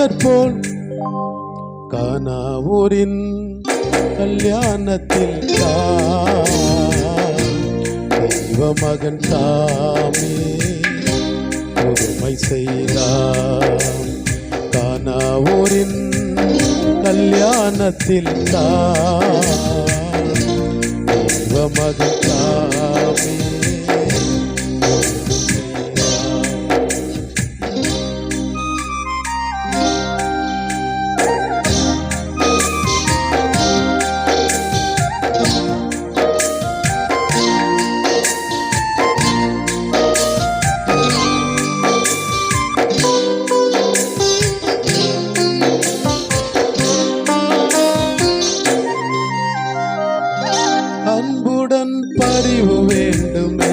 போல் கானாவூரின் கல்யாணத்தில் தெய்வ மகன் சாமி பொறுமை செய்தார் கானாவூரின் கல்யாணத்தில் தெய்வ மகன் அன்புடன் பறிவு வேண்டுமே.